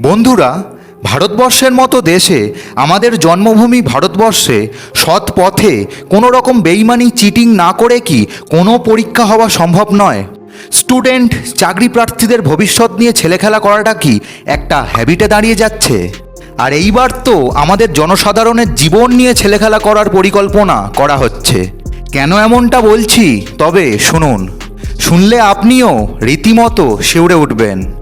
বন্ধুরা, ভারতবর্ষের মতো দেশে আমাদের জন্মভূমি ভারতবর্ষে সৎ পথে কোনো রকম বেইমানি, চিটিং না করে কি কোনো পরীক্ষা হওয়া সম্ভব নয়? স্টুডেন্ট, চাকরি প্রার্থীদের ভবিষ্যৎ নিয়ে ছেলেখেলা করাটা কি একটা হ্যাবিটে দাঁড়িয়ে যাচ্ছে? আর এইবার তো আমাদের জনসাধারণের জীবন নিয়ে ছেলেখেলা করার পরিকল্পনা করা হচ্ছে। কেন এমনটা বলছি? তবে শুনুন। শুনলে আপনিও রীতিমতো শিউরে উঠবেন।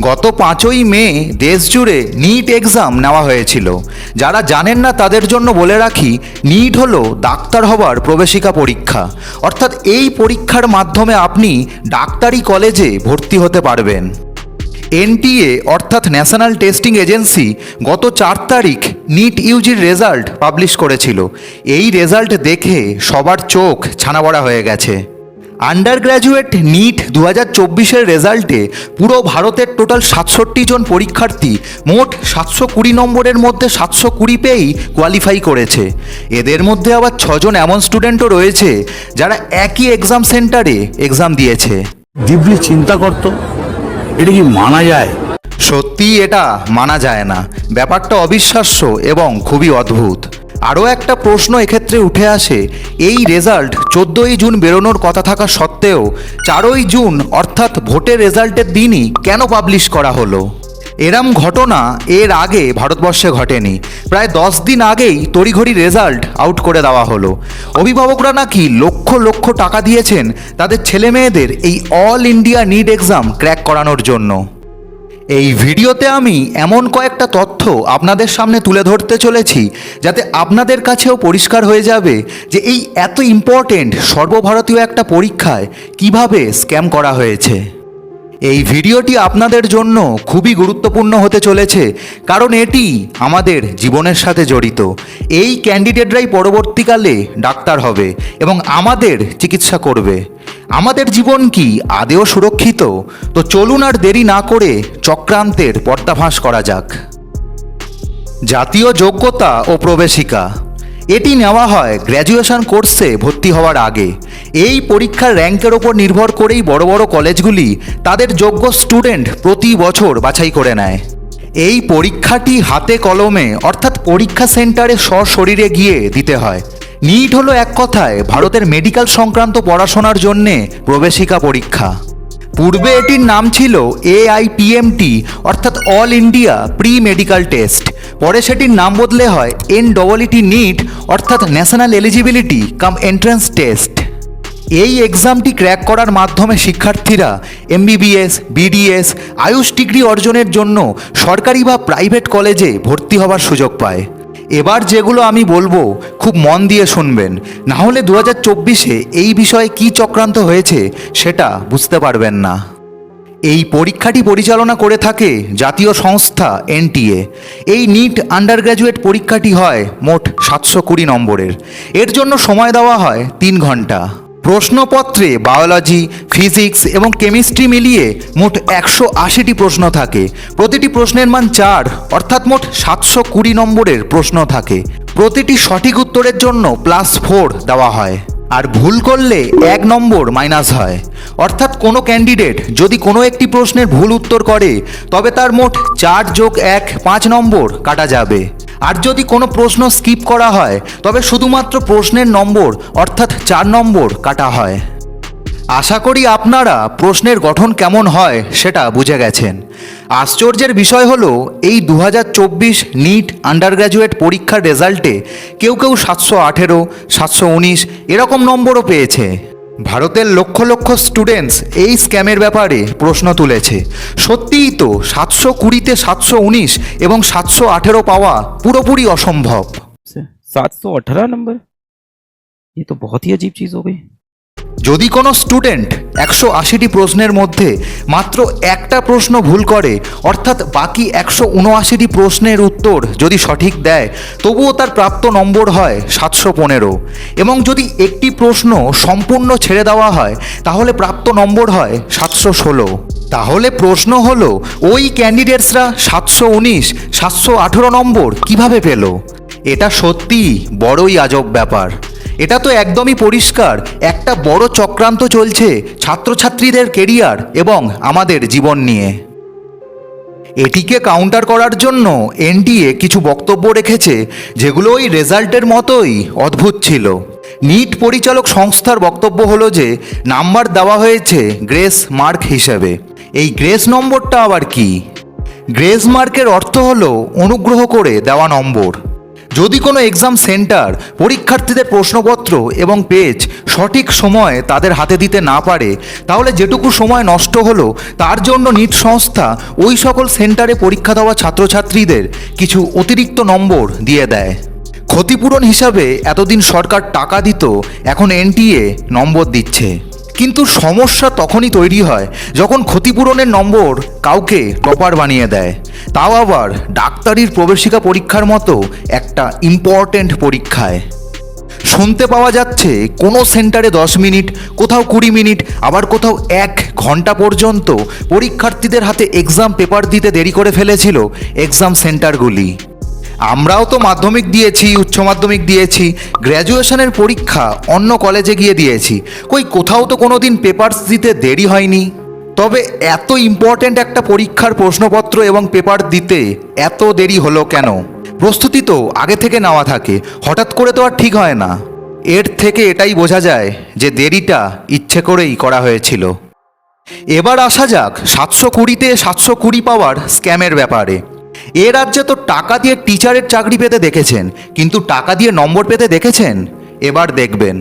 গত পাঁচই মে দেশ জুড়ে নিট এক্সাম নেওয়া হয়েছিল। যারা জানেন না তাদের জন্য বলে রাখি নিট হলো ডাক্তার হবার প্রবেশিকা পরীক্ষা। অর্থাৎ এই পরীক্ষার মাধ্যমে আপনি ডাক্তারি কলেজে ভর্তি হতে পারবেন। এনটিএ, অর্থাৎ ন্যাশনাল টেস্টিং এজেন্সি, গত চার তারিখ নিট ইউজির রেজাল্ট পাবলিশ করেছিল। এই রেজাল্ট দেখে সবার চোখ ছানাবড়া হয়ে গেছে। আন্ডার গ্র্যাজুয়েট নিট দু হাজার চব্বিশের রেজাল্টে পুরো ভারতের টোটাল সাতষট্টি জন পরীক্ষার্থী মোট সাতশো কুড়ি নম্বরের মধ্যে সাতশো কুড়ি পেয়েই কোয়ালিফাই করেছে। এদের মধ্যে আবার ছজন এমন স্টুডেন্টও রয়েছে যারা একই এক্সাম সেন্টারে এক্সাম দিয়েছে। ডিপলি চিন্তা করতো এটা কি মানা যায়? সত্যি এটা মানা যায় না। ব্যাপারটা অবিশ্বাস্য এবং খুবই অদ্ভুত। আরও একটা প্রশ্ন এক্ষেত্রে উঠে আসে, এই রেজাল্ট চোদ্দোই জুন বেরোনোর কথা থাকা সত্ত্বেও, চারই জুন অর্থাৎ ভোটের রেজাল্টের দিনই কেন পাবলিশ করা হলো? এরম ঘটনা এর আগে ভারতবর্ষে ঘটেনি। প্রায় দশ দিন আগেই তড়িঘড়ি রেজাল্ট আউট করে দেওয়া হলো। অভিভাবকরা নাকি লক্ষ লক্ষ টাকা দিয়েছেন তাদের ছেলে মেয়েদের এই all India NEET exam crack করানোর জন্য। এই ভিডিওতে আমি এমন কয়েকটা তথ্য আপনাদের সামনে তুলে ধরতে চলেছি, যাতে আপনাদের কাছেও পরিষ্কার হয়ে যাবে যে এই এত ইম্পর্টেন্ট সর্বভারতীয় একটা পরীক্ষায় কীভাবে স্ক্যাম করা হয়েছে। এই ভিডিওটি আপনাদের জন্য খুবই গুরুত্বপূর্ণ হতে চলেছে, কারণ এটি আমাদের জীবনের সাথে জড়িত। এই ক্যান্ডিডেটরাই পরবর্তীকালে ডাক্তার হবে এবং আমাদের চিকিৎসা করবে। আমাদের জীবন কি আদেও সুরক্ষিত? তো চলুন আর দেরি না করে চক্রান্তের পর্দাভাস করা যাক। জাতীয় যোগ্যতা ও প্রবেশিকা। এটি নেওয়া হয় গ্র্যাজুয়েশন কোর্সে ভর্তি হওয়ার আগে। এই পরীক্ষার র্যাঙ্কের ওপর নির্ভর করেই বড় বড় কলেজগুলি তাদের যোগ্য স্টুডেন্ট প্রতি বছর বাছাই করে নেয়। এই পরীক্ষাটি হাতে কলমে, অর্থাৎ পরীক্ষা সেন্টারে সশরীরে গিয়ে দিতে হয়। নিট হলো এক কথায় ভারতের মেডিকেল সংক্রান্ত পড়াশোনার জন্যে প্রবেশিকা পরীক্ষা। পূর্বে এটির নাম ছিল এআইপিএমটি অর্থাৎ all India pre medical test পরে সেটির নাম বদলে হয় N double E T NEET অর্থাৎ national eligibility cum entrance test এই এক্সামটি ক্র্যাক করার মাধ্যমে শিক্ষার্থীরা এমবিবিএস বিডিএস আয়ুষ ডিগ্রি অর্জনের জন্য সরকারি বা প্রাইভেট কলেজে ভর্তি হবার সুযোগ পায়। এবার যেগুলো আমি বলব, খুব মন দিয়ে শুনবেন। না হলে দু হাজার চব্বিশে এই বিষয়ে কী চক্রান্ত হয়েছে, সেটা বুঝতে পারবেন না। এই পরীক্ষাটি পরিচালনা করে থাকে জাতীয় সংস্থা এনটিএ। এই নিট আন্ডার গ্র্যাজুয়েট পরীক্ষাটি হয় মোট সাতশো কুড়ি নম্বরের। এর জন্য সময় দেওয়া হয় তিন ঘণ্টা। প্রশ্নপত্রে বায়োলজি, ফিজিক্স এবং কেমিস্ট্রি মিলিয়ে মোট একশো আশিটি প্রশ্ন থাকে। প্রতিটি প্রশ্নের মান চার, অর্থাৎ মোট সাতশো কুড়ি নম্বরের প্রশ্ন থাকে। প্রতিটি সঠিক উত্তরের জন্য প্লাস ফোর দেওয়া হয়। আর ভুল করলে এক নম্বর মাইনাস হয়। অর্থাৎ কোনো ক্যান্ডিডেট যদি কোনো একটি প্রশ্নের ভুল উত্তর করে, তবে তার মোট চার যোগ এক পাঁচ নম্বর কাটা যাবে। আর যদি কোনো প্রশ্ন স্কিপ করা হয়, তবে শুধুমাত্র প্রশ্নের নম্বর, অর্থাৎ চার নম্বর কাটা হয়। আশা করি আপনারা প্রশ্নের গঠন কেমন হয় সেটা বুঝে গেছেন আশ্চর্যের বিষয় হলো এই দু নিট আন্ডার গ্র্যাজুয়েট পরীক্ষার রেজাল্টে কেউ কেউ সাতশো আঠেরো সাতশো উনিশ এরকম নম্বরও পেয়েছে ভারতের লক্ষ লক্ষ স্টুডেন্টস এই স্ক্যামের ব্যাপারে প্রশ্ন তুলেছে সত্যিই তো সাতশো কুড়িতে সাতশো উনিশ এবং সাতশো আঠেরো পাওয়া পুরোপুরি অসম্ভব से सात सौ अठारह नंबर ये तो बहुत ही अजीब चीज़ हो गई যদি কোনো স্টুডেন্ট একশো আশিটি প্রশ্নের মধ্যে মাত্র একটা প্রশ্ন ভুল করে, অর্থাৎ বাকি একশো উনআশিটি প্রশ্নের উত্তর যদি সঠিক দেয়, তবুও তার প্রাপ্ত নম্বর হয় সাতশো পনেরো। এবং যদি একটি প্রশ্ন সম্পূর্ণ ছেড়ে দেওয়া হয়, তাহলে প্রাপ্ত নম্বর হয় সাতশো ষোলো। তাহলে প্রশ্ন হলো, ওই ক্যান্ডিডেটসরা সাতশো উনিশ, সাতশো আঠেরো নম্বর কীভাবে পেল? এটা সত্যিই বড়ই আজব ব্যাপার। এটা তো একদমই পরিষ্কার। একটা বড় চক্রান্ত চলছে ছাত্রছাত্রীদের কেরিয়ার এবং আমাদের জীবন নিয়ে। এটিকে কাউন্টার করার জন্য এনটিএ কিছু বক্তব্য রেখেছে, যেগুলো ওই রেজাল্টের মতোই অদ্ভুত ছিল। নিট পরিচালক সংস্থার বক্তব্য হলো যে, নাম্বার দেওয়া হয়েছে গ্রেস মার্ক হিসেবে। এই গ্রেস নম্বরটা আবার কি? গ্রেস মার্কের অর্থ হলো অনুগ্রহ করে দেওয়া নম্বর। যদি কোনো এক্সাম সেন্টার পরীক্ষার্থীদের প্রশ্নপত্র এবং পেজ সঠিক সময়ে তাদের হাতে দিতে না পারে, তাহলে যেটুকু সময় নষ্ট হলো, তার জন্য নিট সংস্থা ওই সকল সেন্টারে পরীক্ষা দেওয়া ছাত্রছাত্রীদের কিছু অতিরিক্ত নম্বর দিয়ে দেয়। ক্ষতিপূরণ হিসাবে এতদিন সরকার টাকা দিত, এখন এনটিএ নম্বর দিচ্ছে। কিন্তু সমস্যা তখনই তৈরি হয় যখন ক্ষতিপূরণের নম্বর কাউকে টপার বানিয়ে দেয়। তাও আবার ডাক্তারির প্রবেশিকা পরীক্ষার মতো একটা ইম্পর্ট্যান্ট পরীক্ষায়। শুনতে পাওয়া যাচ্ছে কোনো সেন্টারে দশ মিনিট, কোথাও কুড়ি মিনিট, আবার কোথাও এক ঘণ্টা পর্যন্ত পরীক্ষার্থীদের হাতে এক্সাম পেপার দিতে দেরি করে ফেলেছিল এক্সাম সেন্টারগুলি আমরাও তো মাধ্যমিক দিয়েছি, উচ্চ মাধ্যমিক দিয়েছি গ্র্যাজুয়েশনের পরীক্ষা অন্য কলেজে গিয়ে দিয়েছি। কই, কোথাও তো কোনো দিন পেপার্স দিতে দেরি হয়নি। তবে এত ইম্পর্ট্যান্ট একটা পরীক্ষার প্রশ্নপত্র এবং পেপার দিতে এত দেরি হলো কেন? প্রস্তুতি তো আগে থেকে নেওয়া থাকে, হঠাৎ করে তো আর ঠিক হয় না। এর থেকে এটাই বোঝা যায় যে দেরিটা ইচ্ছে করেই করা হয়েছিল। এবার আসা যাক, সাতশো কুড়িতে সাতশো কুড়ি পাওয়ার স্ক্যামের ব্যাপারে। এ রাজ্যে তো টাকা দিয়ে টিচারের চাকরি পেতে দেখেছেন, কিন্তু টাকা দিয়ে নম্বর পেতে দেখেছেন? এবার দেখবেন।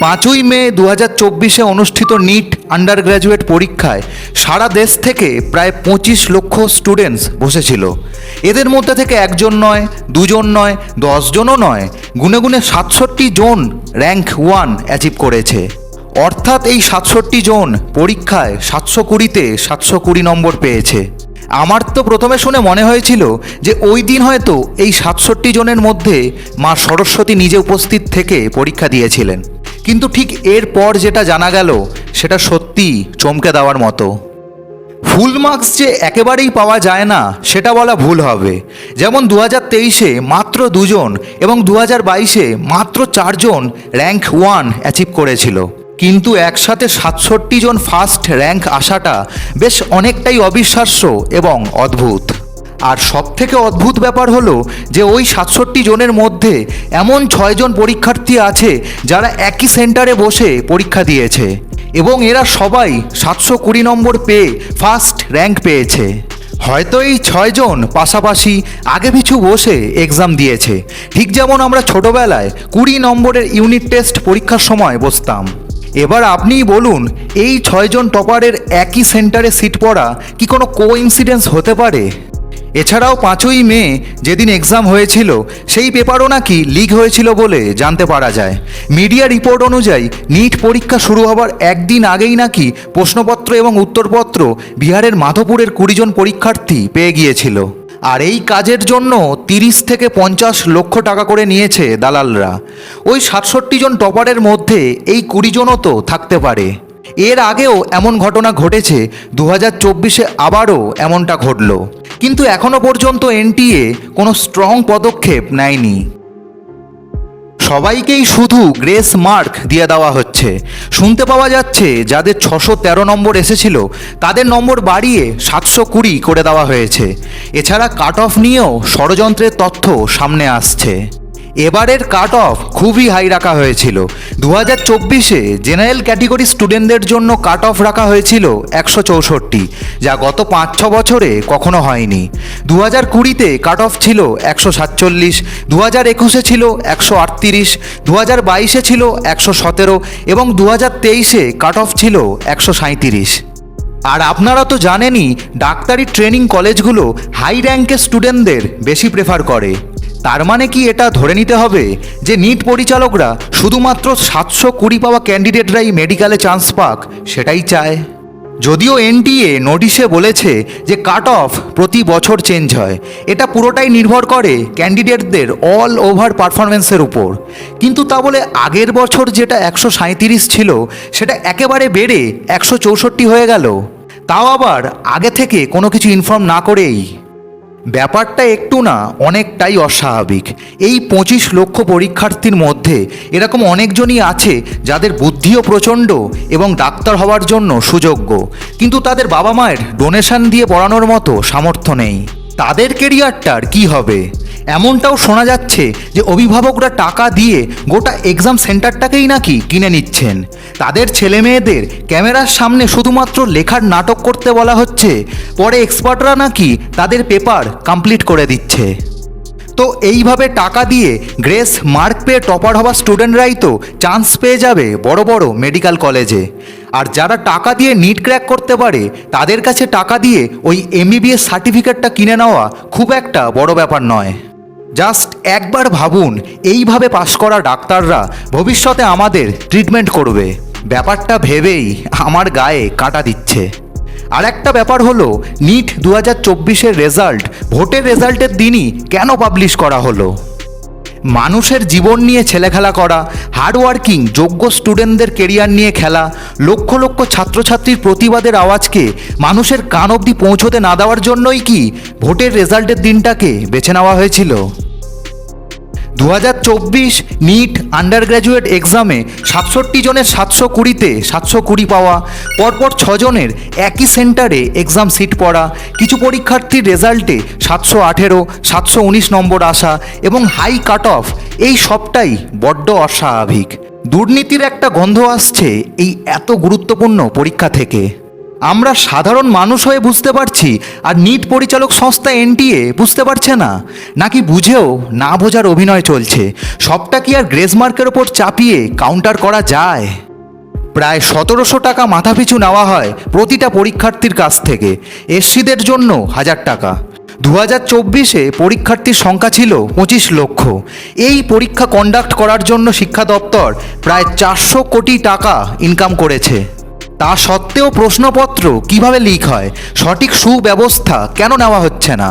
পাঁচই মে দু হাজার চব্বিশে অনুষ্ঠিত নিট আন্ডার গ্র্যাজুয়েট পরীক্ষায় সারা দেশ থেকে প্রায় পঁচিশ লক্ষ স্টুডেন্টস বসেছিল। এদের মধ্যে থেকে একজন নয়, দুজন নয়, দশজনও নয়, গুনে গুনে সাতষট্টি জন র্যাঙ্ক ওয়ান অ্যাচিভ করেছে। অর্থাৎ এই সাতষট্টি জন পরীক্ষায় সাতশো কুড়িতে সাতশো কুড়ি নম্বর পেয়েছে। আমার তো প্রথমে শুনে মনে হয়েছিল যে ওই দিন হয়তো এই সাতষট্টি জনের মধ্যে মা সরস্বতী নিজে উপস্থিত থেকে পরীক্ষা দিয়েছিলেন। কিন্তু ঠিক এরপর যেটা জানা গেল, সেটা সত্যি চমকে দেওয়ার মতো। ফুল মার্কস যে একেবারেই পাওয়া যায় না, সেটা বলা ভুল হবে। যেমন দু হাজার তেইশে মাত্র দুজন এবং দু হাজার বাইশে মাত্র চারজন র্যাঙ্ক ওয়ান অ্যাচিভ করেছিল। কিন্তু একসাথে সাতষট্টি জন ফার্স্ট র্যাঙ্ক আসাটা বেশ অনেকটাই অবিশ্বাস্য এবং অদ্ভুত। আর সব থেকে অদ্ভুত ব্যাপার হলো যে ওই সাতষট্টি জনের মধ্যে এমন ছয়জন পরীক্ষার্থী আছে যারা একই সেন্টারে বসে পরীক্ষা দিয়েছে এবং এরা সবাই সাতশো কুড়ি নম্বর পেয়ে ফার্স্ট র্যাঙ্ক পেয়েছে। হয়তো এই ছয়জন পাশাপাশি আগে পিছু বসে এক্সাম দিয়েছে। ঠিক যেমন আমরা ছোটবেলায় কুড়ি নম্বরের ইউনিট টেস্ট পরীক্ষার সময় বসতাম। এবার আপনিই বলুন, এই ছয়জন টপারের একই সেন্টারে সিট পড়া কি কোনো কোইন্সিডেন্স হতে পারে? এছাড়াও পাঁচই মে যেদিন এক্সাম হয়েছিল, সেই পেপারও নাকি লিক হয়েছিল বলে জানতে পারা যায়। মিডিয়া রিপোর্ট অনুযায়ী, নিট পরীক্ষা শুরু হবার একদিন আগেই নাকি প্রশ্নপত্র এবং উত্তরপত্র বিহারের মাধবপুরের কুড়িজন পরীক্ষার্থী পেয়ে গিয়েছিল। আর এই কাজের জন্য তিরিশ থেকে পঞ্চাশ লক্ষ টাকা করে নিয়েছে দালালরা। ওই সাতষট্টি জন টপারের মধ্যে এই কুড়িজনও তো থাকতে পারে। এর আগেও এমন ঘটনা ঘটেছে দু হাজার চব্বিশে আবারও এমনটা ঘটল। কিন্তু এখনও পর্যন্ত এনটিএ কোনো স্ট্রং পদক্ষেপ নেয়নি। সবাইকেই শুধু গ্রেস মার্ক দিয়ে দেওয়া হচ্ছে। শুনতে পাওয়া যাচ্ছে, যাদের ছশো তেরো নম্বর এসেছিল, তাদের নম্বর বাড়িয়ে সাতশো কুড়ি করে দেওয়া হয়েছে। এছাড়া কাট অফ নিয়েও ষড়যন্ত্রের তথ্য সামনে আসছে। এবারের কাট অফ খুবই হাই রাখা হয়েছিল। দু হাজার চব্বিশে জেনারেল ক্যাটেগরি স্টুডেন্টদের জন্য কাট অফ রাখা হয়েছিল একশো চৌষট্টি, যা গত পাঁচ ছ বছরে কখনো হয়নি। দু হাজার কুড়িতে কাট অফ ছিল একশো সাতচল্লিশ দু হাজার একুশে ছিল একশো আটত্রিশ দু হাজার বাইশে ছিল একশো সতেরো এবং দু হাজার তেইশে কাট অফ ছিল একশো সাঁইত্রিশ। আর আপনারা তো জানেনই, ডাক্তারি ট্রেনিং কলেজগুলো হাই র্যাঙ্কের স্টুডেন্টদের বেশি প্রেফার করে। তার মানে কি এটা ধরে নিতে হবে? যে নিট পরিচালকরা শুধুমাত্র সাতশো কুড়ি পাওয়া ক্যান্ডিডেটরাই মেডিকেলে চান্স পাক, সেটাই চায়। যদিও এনটিএ নোটিশে বলেছে যে কাট অফ প্রতি বছর চেঞ্জ হয়, এটা পুরোটাই নির্ভর করে ক্যান্ডিডেটদের অল ওভার পারফরমেন্সের উপর। কিন্তু তা বলে আগের বছর যেটা একশো সাঁইত্রিশ ছিল, সেটা একেবারে বেড়ে একশো চৌষট্টি হয়ে গেল। তাও আবার আগে থেকে কোনো কিছু ইনফর্ম না করেই। ব্যাপারটা একটু না অনেকটাই অস্বাভাবিক। এই পঁচিশ লক্ষ পরীক্ষার্থীর মধ্যে এরকম অনেকজনই আছে যাদের বুদ্ধিও প্রচণ্ড এবং ডাক্তার হওয়ার জন্য সুযোগ্য। কিন্তু তাদের বাবা মায়ের ডোনেশন দিয়ে পড়ানোর মতো সামর্থ্য নেই। তাদের কেরিয়ারটার কি হবে? এমনটাও শোনা যাচ্ছে যে অভিভাবকরা টাকা দিয়ে গোটা এক্সাম সেন্টারটাকেই নাকি কিনে নিচ্ছেন। তাদের ছেলে মেয়েদের ক্যামেরার সামনে শুধুমাত্র লেখার নাটক করতে বলা হচ্ছে, পরে এক্সপার্টরা নাকি তাদের পেপার কমপ্লিট করে দিচ্ছে। তো এইভাবে টাকা দিয়ে গ্রেস মার্ক পেয়ে টপার হওয়া স্টুডেন্টরাই তো চান্স পেয়ে যাবে বড় বড় মেডিকেল কলেজে আর যারা টাকা দিয়ে নিট ক্র্যাক করতে পারে, তাদের কাছে টাকা দিয়ে ওই এমবিবিএস সার্টিফিকেটটা কিনে নেওয়া খুব একটা বড় ব্যাপার নয়। জাস্ট একবার ভাবুন, এইভাবে পাশ করা ডাক্তাররা ভবিষ্যতে আমাদের ট্রিটমেন্ট করবে। ব্যাপারটা ভেবেই আমার গায়ে কাটা দিচ্ছে। আর একটা ব্যাপার হলো নিট দু হাজার চব্বিশের রেজাল্ট ভোটের রেজাল্টের দিনই কেন পাবলিশ করা হলো? মানুষের জীবন নিয়ে ছেলেখেলা করা হার্ডওয়ার্কিং যোগ্য স্টুডেন্টদের কেরিয়ার নিয়ে খেলা, লক্ষ লক্ষ ছাত্রছাত্রীর প্রতিবাদের আওয়াজকে মানুষের কান অবধি পৌঁছতে না দেওয়ার জন্যই কি ভোটের রেজাল্টের দিনটাকে বেছে নেওয়া হয়েছিল? দু হাজার চব্বিশ নিট আন্ডার গ্র্যাজুয়েট এক্সামে সাতষট্টি জনের সাতশো কুড়িতে সাতশো কুড়ি পাওয়া, পরপর ছজনের একই সেন্টারে এক্সাম সিট পড়া, কিছু পরীক্ষার্থীর রেজাল্টে সাতশো আঠেরো, সাতশো উনিশ নম্বর আসা এবং হাই কাট অফ এই সবটাই বড্ড অস্বাভাবিক। দুর্নীতির একটা গন্ধ আসছে এই এত গুরুত্বপূর্ণ পরীক্ষা থেকে। আমরা সাধারণ মানুষ হয়ে বুঝতে পারছি আর নিট পরিচালক সংস্থা এনটিএ বুঝতে পারছে না। নাকি বুঝেও না বোঝার অভিনয় চলছে। সবটা কি আর গ্রেস মার্কের ওপর চাপিয়ে কাউন্টার করা যায়? প্রায় সতেরোশো টাকা মাথাপিছু নেওয়া হয় প্রতিটা পরীক্ষার্থীর কাছ থেকে। এসসিদের জন্য হাজার টাকা। দু হাজার চব্বিশে পরীক্ষার্থীর সংখ্যা ছিল পঁচিশ লক্ষ। এই পরীক্ষা কন্ডাক্ট করার জন্য শিক্ষা দপ্তর প্রায় চারশো কোটি টাকা ইনকাম করেছে। তা সত্ত্বেও প্রশ্নপত্র কীভাবে লিক হয়? সঠিক সুব্যবস্থা কেন নেওয়া হচ্ছে না?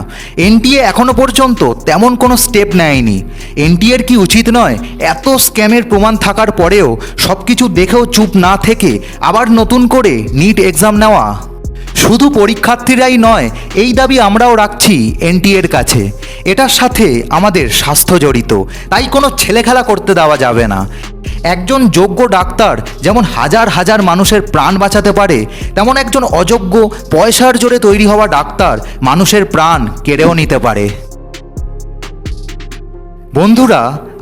এনটিএ এখনও পর্যন্ত তেমন কোনো স্টেপ নেয়নি। এনটিএর কি উচিত নয় এত স্ক্যামের প্রমাণ থাকার পরেও সব কিছু দেখেও চুপ না থেকে আবার নতুন করে নিট এক্সাম নেওয়া? শুধু পরীক্ষার্থীরাই নয়, এই দাবি আমরাও রাখছি এনটিএর কাছে। এটার সাথে আমাদের স্বাস্থ্য জড়িত, তাই কোনো ছেলেখেলা করতে দেওয়া যাবে না। একজন যোগ্য ডাক্তার যেমন হাজার হাজার মানুষের প্রাণ বাঁচাতে পারে, তেমন একজন অযোগ্য পয়সার জোরে তৈরি হওয়া ডাক্তার মানুষের প্রাণ কেড়েও নিতে পারে। বন্ধুরা,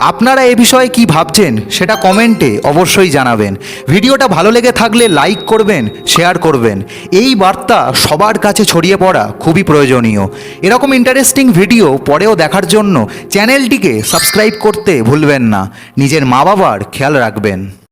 আপনারা এ বিষয়ে কি ভাবছেন সেটা কমেন্টে অবশ্যই জানাবেন। ভিডিওটা ভালো লেগে থাকলে লাইক করবেন, শেয়ার করবেন। এই বার্তা সবার কাছে ছড়িয়ে পড়া খুবই প্রয়োজনীয়। এরকম ইন্টারেস্টিং ভিডিও পরেও দেখার জন্য চ্যানেলটিকে সাবস্ক্রাইব করতে ভুলবেন না। নিজের মা বাবার খেয়াল রাখবেন।